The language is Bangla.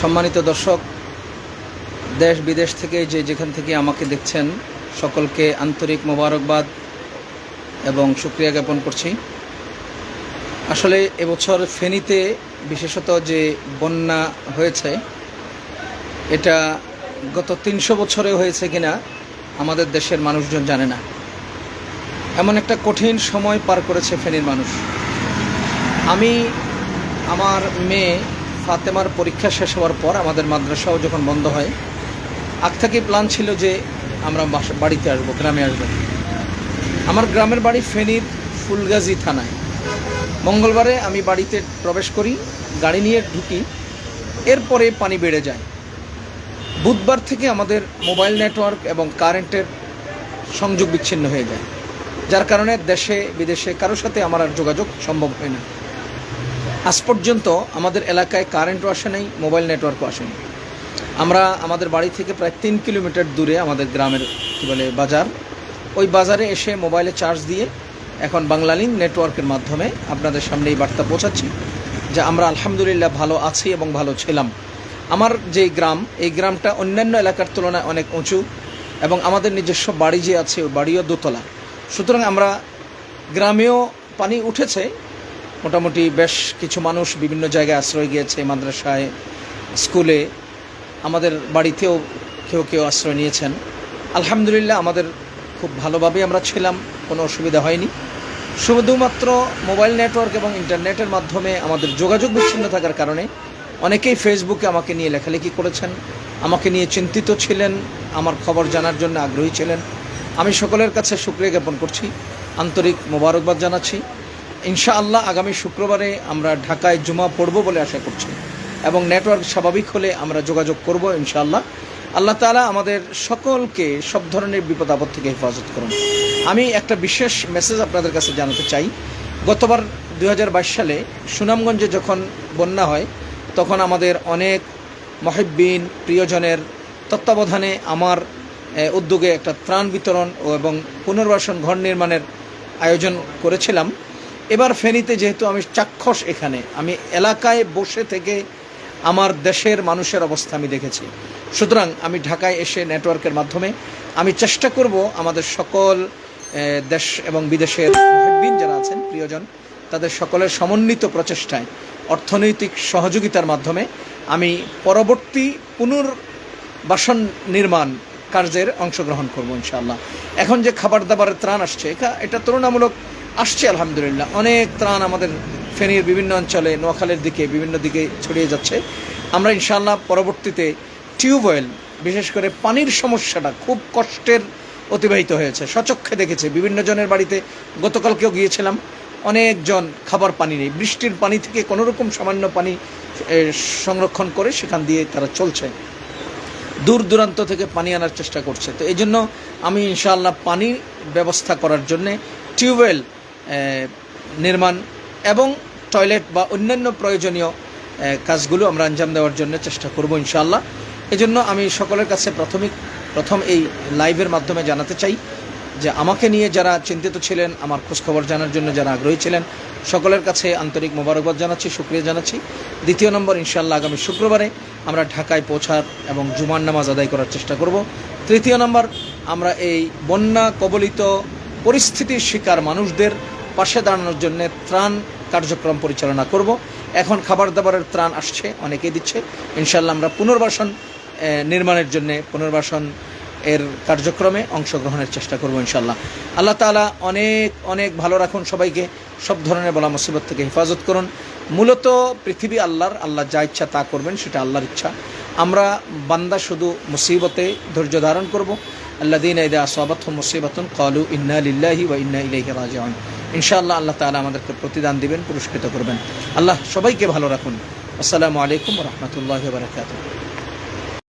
সম্মানিত দর্শক, দেশ বিদেশ থেকে যে যেখান থেকে আমাকে দেখছেন, সকলকে আন্তরিক মোবারকবাদ এবং সুক্রিয়া জ্ঞাপন করছি। আসলে এবছর ফেনীতে বিশেষত যে বন্যা হয়েছে, এটা গত তিনশো বছরে হয়েছে কিনা আমাদের দেশের মানুষজন জানে না। এমন একটা কঠিন সময় পার করেছে ফেনীর মানুষ। আমি আমার মেয়ে ফাতেমার পরীক্ষা শেষ হওয়ার পর আমাদের মাদ্রাসাও যখন বন্ধ হয়, আগ থেকে প্ল্যান ছিল যে আমরা বাড়িতে আসব, গ্রামে আসব। আমার গ্রামের বাড়ি ফেনীর ফুলগাজী থানায়। মঙ্গলবারে আমি বাড়িতে প্রবেশ করি, গাড়ি নিয়ে ঢুকি, এরপরে পানি বেড়ে যায়। বুধবার থেকে আমাদের মোবাইল নেটওয়ার্ক এবং কারেন্টের সংযোগ বিচ্ছিন্ন হয়ে যায়। যার কারণে দেশে, বিদেশে কারোর সাথে আমার আর যোগাযোগ সম্ভব হয় না। আজ পর্যন্ত আমাদের এলাকায় কারেন্টও আসে নাই মোবাইল নেটওয়ার্কও আসেনি আমরা আমাদের বাড়ি থেকে প্রায় তিন কিলোমিটার দূরে আমাদের গ্রামের কী বলে, বাজার। ওই বাজারে এসে মোবাইলে চার্জ দিয়ে এখন বাংলালিন নেটওয়ার্কের মাধ্যমে আপনাদের সামনে এই বার্তা পৌঁছাচ্ছি যে আমরা আলহামদুলিল্লাহ ভালো আছি এবং ভালো ছিলাম। আমার যে গ্রাম, এই গ্রামটা অন্যান্য এলাকার তুলনায় অনেক উঁচু এবং আমাদের নিজস্ব বাড়ি যে আছে, ওই বাড়িও দোতলা। সুতরাং আমরা গ্রামেও পানি উঠেছে। মোটামুটি বেশ কিছু মানুষ বিভিন্ন জায়গায় আশ্রয় গিয়েছে, মাদ্রাসায়, স্কুলে। আমাদের বাড়িতেও কেউ কেউ আশ্রয় নিয়েছেন। আলহামদুলিল্লাহ, আমাদের খুব ভালোভাবে আমরা ছিলাম, কোনো অসুবিধা হয়নি। শুধুমাত্র মোবাইল নেটওয়ার্ক এবং ইন্টারনেটের মাধ্যমে আমাদের যোগাযোগ বিচ্ছিন্ন থাকার কারণে অনেকেই ফেসবুকে আমাকে নিয়ে লেখালেখি করেছেন, আমাকে নিয়ে চিন্তিত ছিলেন, আমার খবর জানার জন্য আগ্রহী ছিলেন। আমি সকলের কাছে শুক্রিয়া জ্ঞাপন করছি। আন্তরিক মোবারকবাদ জানাচ্ছি। ইনশাআল্লাহ আগামী শুক্রবারে আমরা ঢাকায় জুমা পড়ব বলে আশা করছি এবং নেটওয়ার্ক স্বাভাবিক হলে আমরা যোগাযোগ করব ইনশাআল্লাহ। আল্লাহ তাআলা আমাদের সকলকে সব ধরনের বিপদ আপদ থেকে হেফাজত করুন। আমি একটা বিশেষ মেসেজ আপনাদের কাছে জানাতে চাই। গতবার দু হাজার বাইশ সালে সুনামগঞ্জে যখন বন্যা হয়, তখন আমাদের অনেক মহিব্বিন প্রিয়জনের তত্ত্বাবধানে আমার উদ্যোগে একটা ত্রাণ বিতরণ ও এবং পুনর্বাসন ঘর নির্মাণের আয়োজন করেছিলাম। এবার ফেনীতে যেহেতু আমি চাক্ষুষ এখানে, আমি এলাকায় বসে থেকে আমার দেশের মানুষের অবস্থা আমি দেখেছি। সুতরাং আমি ঢাকায় এসে নেটওয়ার্কের মাধ্যমে আমি চেষ্টা করব আমাদের সকল দেশ এবং বিদেশের মুহিব্বিন যারা আছেন, প্রিয়জন, তাদের সকলের সমন্বিত প্রচেষ্টায়, অর্থনৈতিক সহযোগিতার মাধ্যমে আমি পরবর্তী পুনর্বাসন নির্মাণ কার্যের অংশগ্রহণ করব ইনশাআল্লাহ। এখন যে খাবার দাবারের ত্রাণ আসছে, এটা- তুলনামূলক আসছে আলহামদুলিল্লাহ। অনেক ত্রাণ আমাদের ফেনীর বিভিন্ন অঞ্চলে, নোয়াখালের দিকে, বিভিন্ন দিকে ছড়িয়ে যাচ্ছে। আমরা ইনশাআল্লাহ পরবর্তীতে টিউবওয়েল বিশেষ করে পানির সমস্যাটা খুব কষ্টের অতিবাহিত হয়েছে। সচক্ষে দেখেছে, বিভিন্ন জনের বাড়িতে গতকালকেও গিয়েছিলাম, অনেকজন খাবার পানি নেই। বৃষ্টির পানি থেকে কোনোরকম সামান্য পানি সংরক্ষণ করে সেখান দিয়ে তারা চলছে। দূর দূরান্ত থেকে পানি আনার চেষ্টা করছে। তো এই জন্য আমি ইনশাআল্লাহ পানি ব্যবস্থা করার জন্যে টিউবওয়েল নির্মাণ এবং টয়লেট বা অন্যান্য প্রয়োজনীয় কাজগুলো আমরা আঞ্জাম দেওয়ার জন্য চেষ্টা করব ইনশাআল্লাহ। এজন্য আমি সকলের কাছে প্রাথমিক, প্রথম এই লাইভের মাধ্যমে জানাতে চাই যে আমাকে নিয়ে যারা চিন্তিত ছিলেন, আমার খোঁজখবর জানার জন্য যারা আগ্রহী ছিলেন, সকলের কাছে আন্তরিক মোবারকবাদ জানাচ্ছি, শুক্রিয়া জানাচ্ছি। দ্বিতীয় নম্বর ইনশাল্লাহ আগামী শুক্রবারে আমরা ঢাকায় পৌঁছার এবং জুমার নামাজ আদায় করার চেষ্টা করব। তৃতীয় নম্বর, আমরা এই বন্যা কবলিত পরিস্থিতির শিকার মানুষদের পাশে দাঁড়ানোর জন্য ত্রাণ কার্যক্রম পরিচালনা করব। এখন খাবার দাবারের ত্রাণ আসছে, অনেকেই দিচ্ছে। ইনশাল্লাহ আমরা পুনর্বাসন নির্মাণের জন্য পুনর্বাসন এর কার্যক্রমে অংশগ্রহণের চেষ্টা করব ইনশাল্লাহ আল্লাহ তাআলা অনেক অনেক ভালো রাখুন সবাইকে, সব ধরনের বলা মুসিবত থেকে হেফাজত করুন। মূলত পৃথিবী আল্লাহর, আল্লাহ যা ইচ্ছা তা করবেন, সেটা আল্লাহর ইচ্ছা। আমরা বান্দা শুধু মুসিবতে ধৈর্য ধারণ করব। আল্লাহ দিন ইদা আসাবাত মুসিবতুন কালু ইন্না লিল্লাহি ওয়া ইন্না ইলাইহি রাজিউন। ইনশাআল্লাহ আল্লাহ তাআলা আমাদেরকে প্রতিদান দিবেন, পুরস্কৃত করবেন। আল্লাহ সবাইকে ভালো রাখুন। আসসালামু আলাইকুম রাহমাতুল্লাহি বারাকাতুহু।